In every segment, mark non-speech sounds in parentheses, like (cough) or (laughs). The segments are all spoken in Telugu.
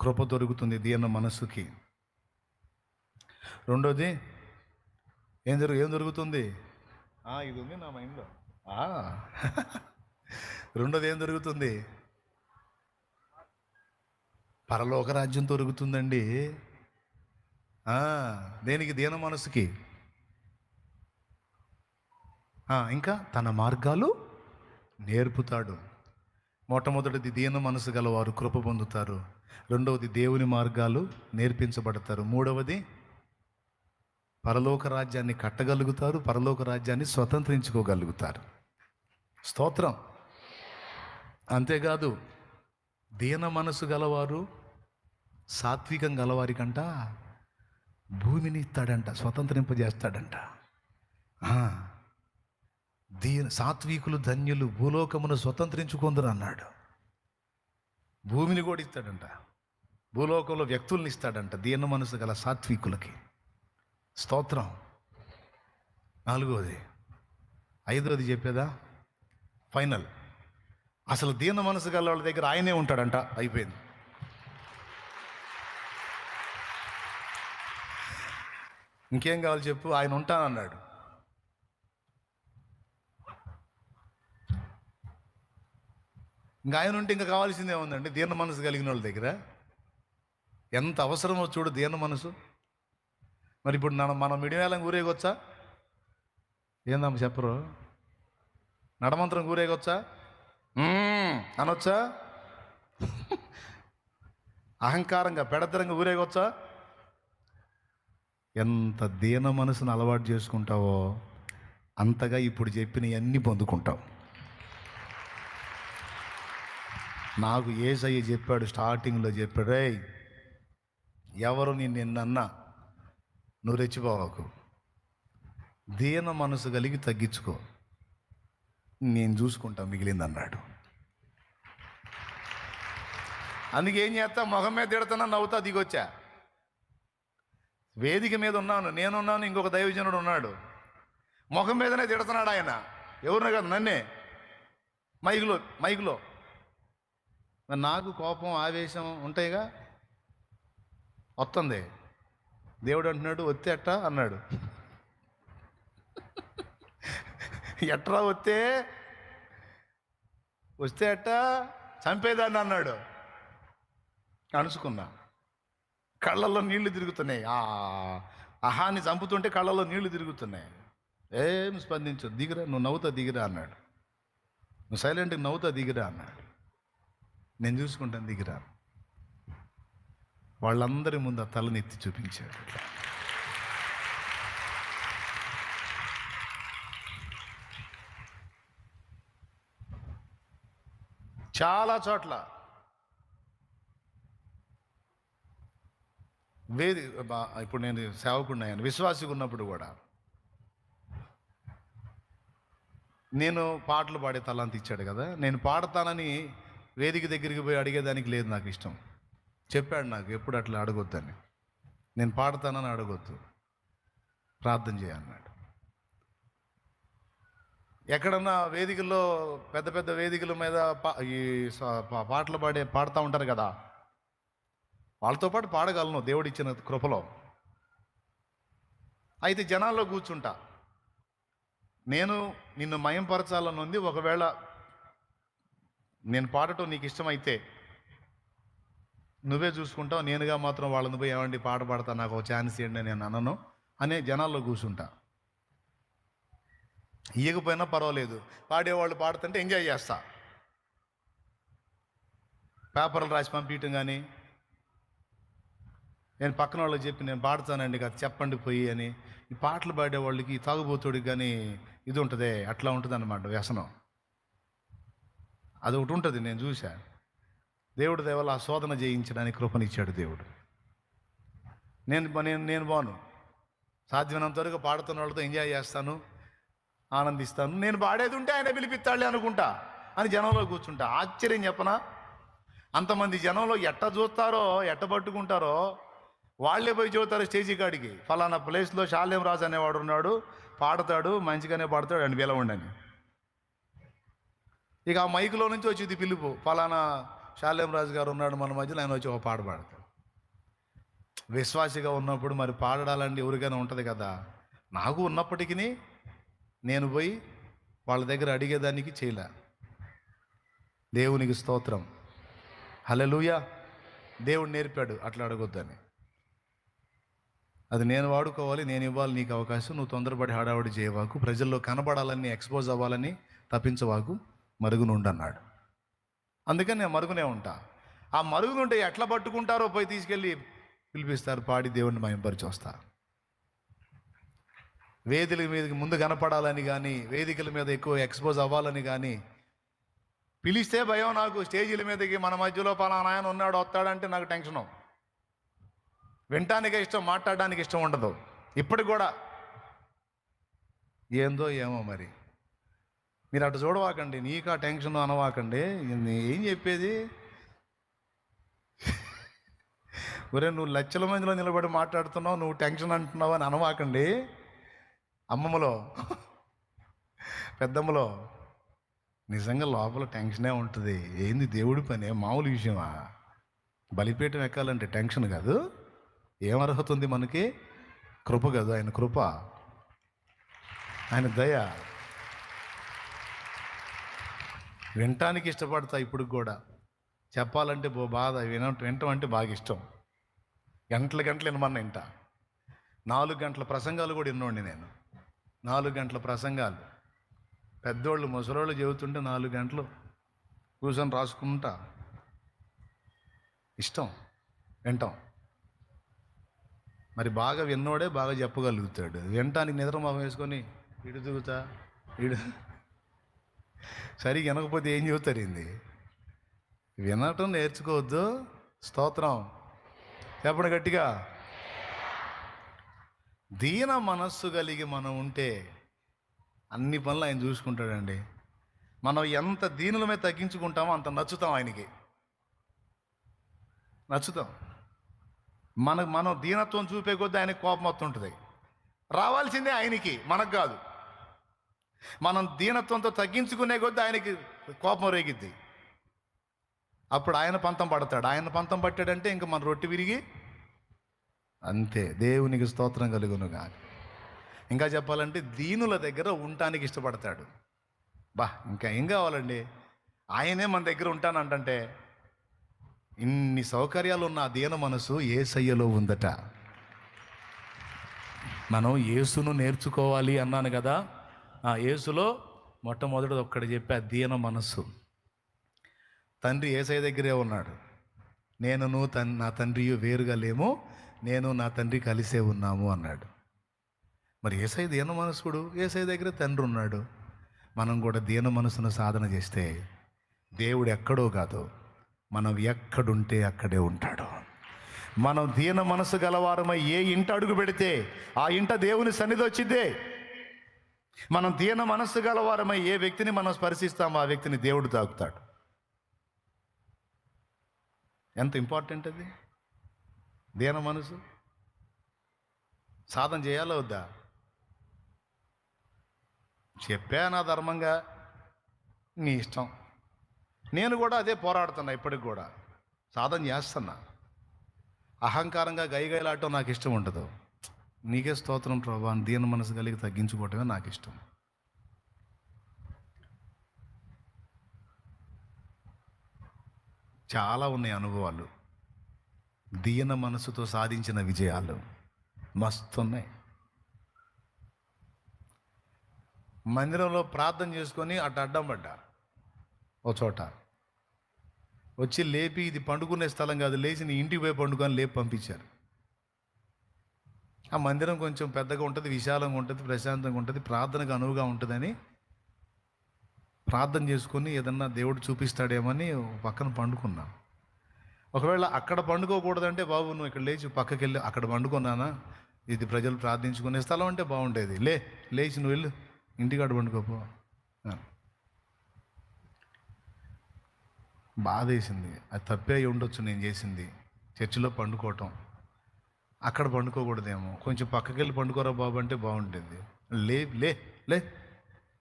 కృప దొరుకుతుంది దీన మనసుకి రెండోది ఏం జరుగు ఏం దొరుకుతుంది ఇది ఉంది నా మైండ్లో. రెండోది ఏం దొరుకుతుంది పరలోక రాజ్యం దొరుకుతుందండి. దేనికి? దీన మనసుకి ఇంకా తన మార్గాలు నేర్పుతాడు. మొట్టమొదటిది దీన మనసు గలవారు కృప పొందుతారు. రెండవది దేవుని మార్గాలు నేర్పించబడతారు. మూడవది పరలోక రాజ్యాన్ని కట్టగలుగుతారు పరలోక రాజ్యాన్ని స్వతంత్రించుకోగలుగుతారు. స్తోత్రం. అంతేకాదు దీన మనసు గలవారు సాత్వికం గలవారికంట భూమిని ఇస్తాడంట స్వతంత్రింపజేస్తాడంట. దీన సాత్వికులు ధన్యులు భూలోకమును స్వతంత్రించుకుందరు అన్నాడు భూమిని కూడా ఇస్తాడంట. భూలోకంలో వ్యక్తుల్ని ఇస్తాడంట దీన మనసు గల సాత్వికులకి. స్తోత్రం. నాలుగోది ఐదోది చెప్పేదా? ఫైనల్. అసలు దీన మనసు గల వాళ్ళ దగ్గర ఆయనే ఉంటాడంట. అయిపోయింది. ఇంకేం కావాలి చెప్పు? ఆయన ఉంటానన్నాడు. ఇంకా ఆయన ఉంటే ఇంకా కావాల్సిందే ఉందండి దీన మనసు కలిగిన వాళ్ళ దగ్గర. ఎంత అవసరమో చూడు దీన మనసు. మరి ఇప్పుడు మనం మనం మిడివేళం ఊరేగొచ్చా? ఏందమ్మ చెప్పరు? నడమంత్రం ఊరేగొచ్చా? అనొచ్చా? (laughs) అహంకారంగా పెడద్దరంగా ఊరేగొచ్చా? ఎంత దీన మనసును అలవాటు చేసుకుంటావో అంతగా ఇప్పుడు చెప్పినవన్నీ పొందుకుంటావు. నాకు ఏసయ్య చెప్పాడు స్టార్టింగ్లో చెప్పాడు రే ఎవరు నేను నిన్నన్నా నువ్వు రెచ్చిపోవకు. దీన మనసు కలిగి తగ్గించుకో. నేను చూసుకుంటా మిగిలింది అన్నాడు అందుకే చేస్తా? మొహం మీద తిడుతున్నా నవ్వుతా దిగొచ్చా? వేదిక మీద ఉన్నాను. నేనున్నాను ఇంకొక దైవజనుడు ఉన్నాడు. ముఖం మీదనే తిడుతున్నాడు ఆయన. ఎవరిని కాదు నన్నే. మైకులో మైకులో. నాకు కోపం ఆవేశం ఉంటాయిగా? వస్తుంది. దేవుడు అంటున్నాడు వస్తే ఎట్ట అన్నాడు. ఎట్రా వస్తే వస్తే అట్ట? చంపేదాన్ని అన్నాడు. అణుచుకున్నా కళ్ళల్లో నీళ్ళు తిరుగుతున్నాయి. ఆ అహాన్ని చంపుతుంటే కళ్ళల్లో నీళ్ళు తిరుగుతున్నాయి. ఏం స్పందించు దిగిరా నువ్వు నవ్వుతా దిగిరా అన్నాడు. నువ్వు సైలెంట్గా నవ్వుతా దిగిరా అన్నాడు. నేను చూసుకుంటాను దిగిరా వాళ్ళందరి ముందు ఆ తలనెత్తి చూపించాడు. చాలా చోట్ల వేది బా- ఇప్పుడు నేను సేవకున్నాను విశ్వాసిగా ఉన్నప్పుడు కూడా నేను పాటలు పాడే తలాంతి ఇచ్చాడు కదా నేను పాడతానని వేదిక దగ్గరికి పోయి అడిగేదానికి లేదు నాకు ఇష్టం. చెప్పాడు నాకు ఎప్పుడు అట్లా అడగొద్దని. నేను పాడతానని అడగొద్దు. ప్రార్థన చేయన్నాడు ఎక్కడన్నా వేదికల్లో పెద్ద పెద్ద వేదికల మీద పా- ఈ పాటలు పాడే పాడుతూ ఉంటారు కదా. వాళ్ళతో పాటు పాడగలను దేవుడిచ్చిన కృపలో. అయితే జనాల్లో కూర్చుంటా. నేను నిన్ను మయంపరచాలని ఉంది ఒకవేళ నేను పాడటం నీకు ఇష్టమైతే నువ్వే చూసుకుంటావు నేనుగా మాత్రం వాళ్ళని పోయి ఏమండి పాట పాడతా నాకు ఒక ఛాన్స్ ఇవ్వండి నేను అనను. అనే జనాల్లో కూర్చుంటా. ఇయ్యకపోయినా పర్వాలేదు. పాడేవాళ్ళు పాడుతుంటే ఎంజాయ్ చేస్తా. పేపర్లు రాసి పంపించడం కానీ నేను పక్కన వాళ్ళకి చెప్పి నేను పాడతానండి కదా చెప్పండి పోయి అని. ఈ పాటలు పాడే వాళ్ళకి ఈ తాగుబోతుడికి కానీ ఇది ఉంటుంది అట్లా ఉంటుంది అనమాట వ్యసనం. అది ఒకటి ఉంటుంది నేను చూశాను దేవుడు దేవల్ల ఆ శోధన జయించడానికి కృపనిచ్చాడు దేవుడు. నేను నేను నేను బాను. సాధ్యమైనంత వరకు పాడుతున్న వాళ్ళతో ఎంజాయ్ చేస్తాను ఆనందిస్తాను. నేను పాడేది ఉంటే ఆయన పిలిపిస్తాడులే అనుకుంటా అని జనంలో కూర్చుంటా. ఆశ్చర్యం చెప్పనా? అంతమంది జనంలో ఎట్ట చూస్తారో ఎట్ట పట్టుకుంటారో వాళ్ళే పోయి చెబుతారు స్టేజీ కాడికి. ఫలానా ప్లేస్లో శాలేం రాజు అనేవాడు ఉన్నాడు పాడతాడు మంచిగానే పాడతాడు అని పిలవండి అని ఇక ఆ మైకులో నుంచి వచ్చింది పిలుపు ఫలానా రాజు గారు ఉన్నాడు మన మధ్యలో ఆయన వచ్చి ఒక పాట పాడతాడు. విశ్వాసిగా ఉన్నప్పుడు మరి పాడాలంటే ఎవరికైనా ఉంటుంది కదా. నాకు ఉన్నప్పటికీ నేను పోయి వాళ్ళ దగ్గర అడిగేదానికి చేయలే. దేవునికి స్తోత్రం. హలలుయా దేవుడు నేర్పాడు అట్లా అడగొద్దని. అది నేను వాడుకోవాలి నేను ఇవ్వాలి నీకు అవకాశం నువ్వు తొందరపడి హడావుడి చేయవాకు ప్రజల్లో కనబడాలని ఎక్స్పోజ్ అవ్వాలని తప్పించవాకు మరుగునుండన్నాడు. అందుకని నేను మరుగునే ఉంటా. ఆ మరుగునుంటే ఎట్లా పట్టుకుంటారో పోయి తీసుకెళ్ళి పిలిపిస్తారు పాడి దేవుడిని మయంపరిచి వస్తా వేదికల మీదకి ముందు కనపడాలని కానీ వేదికల మీద ఎక్కువ ఎక్స్పోజ్ అవ్వాలని కానీ పిలిస్తే భయం నాకు. స్టేజీల మీదకి మన మధ్యలో పలానా ఆయన ఉన్నాడు వస్తాడంటే నాకు టెన్షను వినటానికి ఇష్టం మాట్లాడడానికి ఇష్టం ఉండదు. ఇప్పటికి కూడా. ఏందో ఏమో మరి. మీరు అటు చూడవాకండి నీకు ఆ టెన్షన్ అనవాకండి. ఏం చెప్పేది? ఒరే నువ్వు లక్షల మందిలో నిలబడి మాట్లాడుతున్నావు నువ్వు టెన్షన్ అంటున్నావు అని అనవాకండి. అమ్మమ్మలో పెద్దమ్మలో నిజంగా లోపల టెన్షనే ఉంటుంది. ఏంది దేవుడి పని? మామూలు విషయమా? బలిపీఠం ఎక్కాలంటే టెన్షన్ కాదు. ఏం అర్హత ఉంది మనకి? కృప కాదు ఆయన కృప. ఆయన దయ. వినటానికి ఇష్టపడతా ఇప్పుడు కూడా. చెప్పాలంటే బో బాధ విన వినటం అంటే బాగా ఇష్టం. గంటల గంటలు వినమన్న వింట. నాలుగు గంటల ప్రసంగాలు కూడా విన్నోండి నేను. నాలుగు గంటల ప్రసంగాలు. పెద్దోళ్ళు ముసలోళ్ళు చెబుతుంటే నాలుగు గంటలు కూర్చొని రాసుకుంటా. ఇష్టం. వింటాం. మరి బాగా విన్నోడే బాగా చెప్పగలుగుతాడు. వినటానికి నిద్ర మొహం వేసుకొని ఇడు దిగుతా ఇడు సరిగ్గా వినకపోతే ఏం చెబుతారు ఏంది? వినటం నేర్చుకోవద్దు స్తోత్రం. చెప్పండి గట్టిగా. దీన మనస్సు కలిగి మనం ఉంటే అన్ని పనులు ఆయన చూసుకుంటాడండి. మనం ఎంత దీనులమే తగ్గించుకుంటామో అంత నచ్చుతాం ఆయనకి. నచ్చుతాం. మనకు మనం దీనత్వం చూపే కొద్దీ ఆయనకి కోపం వస్తుంటుంది. రావాల్సిందే ఆయనకి మనకు కాదు. మనం దీనత్వంతో తగ్గించుకునే కొద్దీ ఆయనకి కోపం రేగిద్ది. అప్పుడు ఆయన పంతం పడతాడు. ఆయన పంతం పట్టాడంటే ఇంకా మన రొట్టె విరిగి అంతే. దేవునికి స్తోత్రం కలుగును కానీ ఇంకా చెప్పాలంటే దీనుల దగ్గర ఉండటానికి ఇష్టపడతాడు. బా ఇంకా ఏం కావాలండి? ఆయనే మన దగ్గర ఉంటానంటే ఇన్ని సౌకర్యాలు ఉన్న దీన మనసు ఏసయ్యలో ఉందట. మనం యేసును నేర్చుకోవాలి అన్నాను కదా? యేసులో మొట్టమొదటిది ఒక్కటి చెప్పి ఆ దీన మనస్సు. తండ్రి ఏసై దగ్గరే ఉన్నాడు. నేనును తన్ నా తండ్రియు వేరుగా లేము నేను నా తండ్రి కలిసే ఉన్నాము అన్నాడు. మరి ఏసై దీన మనసుడు ఏసై దగ్గర తండ్రి ఉన్నాడు. మనం కూడా దీన మనసును సాధన చేస్తే దేవుడు ఎక్కడో కాదు మనం ఎక్కడుంటే అక్కడే ఉంటాడు. మనం దీన మనసు గలవారమై ఏ ఇంట అడుగు పెడితే ఆ ఇంట దేవుని సన్నిధి వచ్చిందే మనం దీన మనస్సు గలవారమై ఏ వ్యక్తిని మనం స్పర్శిస్తామో ఆ వ్యక్తిని దేవుడు తాకుతాడు. ఎంత ఇంపార్టెంట్ అది? దీన మనసు సాధన చేయాలో వద్దా? చెప్పా నా ధర్మంగా? నీ ఇష్టం. నేను కూడా అదే పోరాడుతున్నా ఇప్పటికి కూడా. సాధన చేస్తున్నా. అహంకారంగా గైగైలాడటం నాకు ఇష్టం ఉండదు. నీకే స్తోత్రం ప్రభా అని దీన మనసు కలిగి తగ్గించుకోవటమే నాకు ఇష్టం చాలా ఉన్నాయి అనుభవాలు. దీన మనసుతో సాధించిన విజయాలు మస్తున్నాయి. మందిరంలో ప్రార్థన చేసుకొని అటు అడ్డం పడ్డా. ఓ చోట. వచ్చి లేపి ఇది పండుకునే స్థలం కాదు లేచి నీ ఇంటికి పోయి పండుకొని లేపి పంపించారు. ఆ మందిరం కొంచెం పెద్దగా ఉంటుంది విశాలంగా ఉంటుంది ప్రశాంతంగా ఉంటుంది ప్రార్థనకు అనువుగా ఉంటుందని ప్రార్థన చేసుకుని ఏదన్నా దేవుడు చూపిస్తాడేమని పక్కన పండుకున్నా. ఒకవేళ అక్కడ పండుకోకూడదంటే బాబు నువ్వు ఇక్కడ లేచి పక్కకి వెళ్ళి అక్కడ పండుకున్నానా? ఇది ప్రజలు ప్రార్థించుకునే స్థలం అంటే బాగుండేది. లే లేచి నువ్వు వెళ్ళు ఇంటికాడ పండుకోపో. బాధ వేసింది అది తప్పే ఉండొచ్చు నేను చేసింది. చర్చిలో పండుకోవటం. అక్కడ పండుకోకూడదేమో. కొంచెం పక్కకి వెళ్ళి పండుకోరా బాబు అంటే బాగుంటుంది. లే లే లే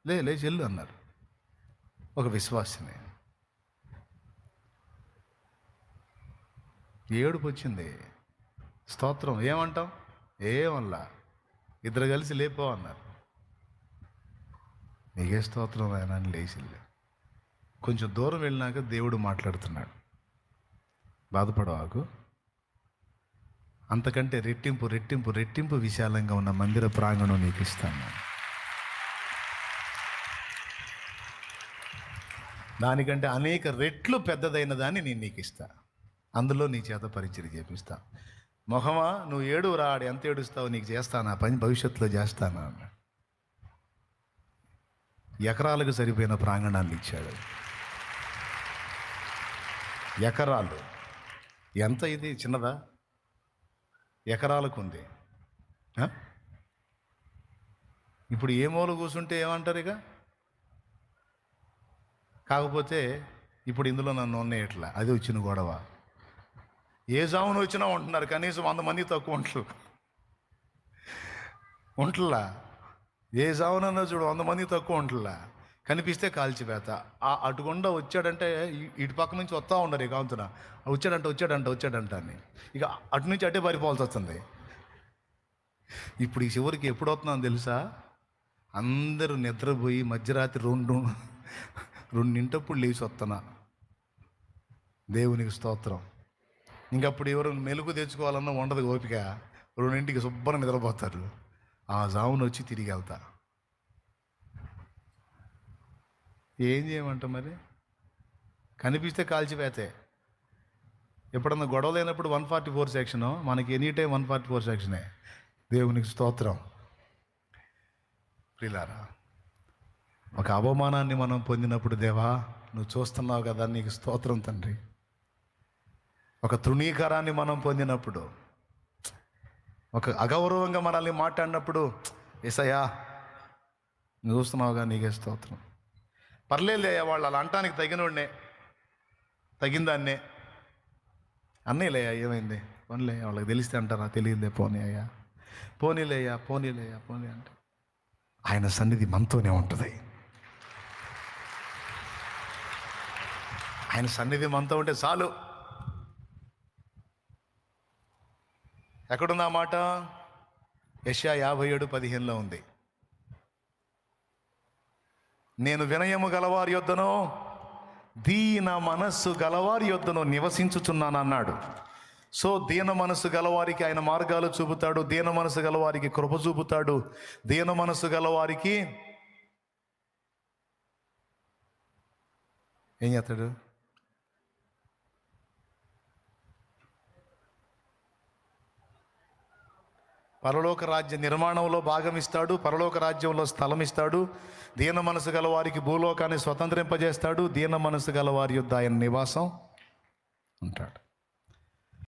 లే లేచి వెళ్ళు అన్నారు. ఒక విశ్వాసమే ఏడుపు వచ్చింది స్తోత్రం ఏమంటాం? ఏమల్లా? ఇద్దరు కలిసి లేపో అన్నారు. నీకే స్తోత్రం ఆయన అని లేచిల్లే కొంచెం దూరం వెళ్ళినాక దేవుడు మాట్లాడుతున్నాడు. బాధపడవాకు అంతకంటే రెట్టింపు రెట్టింపు రెట్టింపు విశాలంగా ఉన్న మందిర ప్రాంగణం నీకు ఇస్తాను. దానికంటే అనేక రెట్లు పెద్దదైన దాన్ని నేను నీకు ఇస్తా. అందులో నీ చేత పరిచయం చేపిస్తా. మొహమా నువ్వు ఏడు రాడు ఎంత ఏడుస్తావు నీకు చేస్తానా పని భవిష్యత్తులో చేస్తానా ఎకరాలకు సరిపోయిన ప్రాంగణాన్ని ఇచ్చాడు. ఎకరాలు. ఎంత ఇది? చిన్నదా? ఎకరాలకు ఉంది ఇప్పుడు ఏ మూల కూర్చుంటే ఏమంటారు ఇక? కాకపోతే ఇప్పుడు ఇందులో నన్ను ఉన్నయట్లా అది వచ్చిన గొడవ. ఏ జామున వచ్చినా ఉంటున్నారు. కనీసం వంద మంది తక్కువ ఉంటలు ఉంటలా? ఏ జామునన్నా చూడు వంద మంది తక్కువ ఉంటలా? కనిపిస్తే కాల్చివేత. ఆ అటుకుండా వచ్చాడంటే ఇటు పక్క నుంచి వస్తూ ఉండరు ఇక అంతున వచ్చాడంట వచ్చాడంట వచ్చాడంట అని. ఇక అటు నుంచి అటే పారిపోవాల్సి వస్తుంది. ఇప్పుడు ఈ చివరికి ఎప్పుడు వస్తున్నాను తెలుసా? అందరూ నిద్రపోయి మధ్యరాత్రి రెండు రెండింటప్పుడు లేచి వస్తున్నా. దేవునికి స్తోత్రం. ఇంకప్పుడు ఎవరు మెలుగు తెచ్చుకోవాలన్నా ఉండదు ఓపిక. రెండింటికి శుభ్రంగా నిద్రపోతారు. ఆ జామున వచ్చి తిరిగి వెళ్తా. ఏం చేయమంటాం మరి? కనిపిస్తే కాల్చివేతే. ఎప్పుడన్నా గొడవ లేనప్పుడు వన్ ఫార్టీ ఫోర్ సెక్షను? మనకి any time one forty four సెక్షనే. దేవునికి స్తోత్రం. ప్రిలారా ఒక అవమానాన్ని మనం పొందినప్పుడు దేవా నువ్వు చూస్తున్నావు కదా నీకు స్తోత్రం తండ్రి. ఒక తృణీకారాన్ని మనం పొందినప్పుడు ఒక అగౌరవంగా మనల్ని మాట్లాడినప్పుడు ఎసయ్యా నువ్వు చూస్తున్నావుగా నీకే స్తోత్రం. పర్లేదులే వాళ్ళు అలా అంటానికి తగినోడినే తగిందాన్నే అన్నయ్యలేయా ఏమైంది? పోనీలే వాళ్ళకి తెలిస్తే అంటారా? తెలియదే పోనీ అయ్యా. పోనీలేయ్యా పోనీలేయా పోనీ అంటే. ఆయన సన్నిధి మనతోనే ఉంటుంది. ఆయన సన్నిధి మనతో ఉంటే చాలు. ఎక్కడున్నా మాట? యశా యాభై ఏడు పదిహేనులో ఉంది. నేను వినయము గలవారి యొద్దనో దీన మనస్సు గలవారి యొద్దనో నివసించుచున్నాను అన్నాడు సో దీన మనస్సు గలవారికి ఆయన మార్గాలు చూపుతాడు దీన మనసు గలవారికి కృప చూపుతాడు దీన మనస్సు గలవారికి ఏం చేస్తాడు? పరలోక రాజ్య నిర్మాణంలో భాగం ఇస్తాడు పరలోక రాజ్యంలో స్థలం ఇస్తాడు దీన మనసు గల వారికి భూలోకాన్ని స్వతంత్రింపజేస్తాడు. దీన మనసు గల వారి యొద్ద ఆయన నివాసం ఉంటాడు.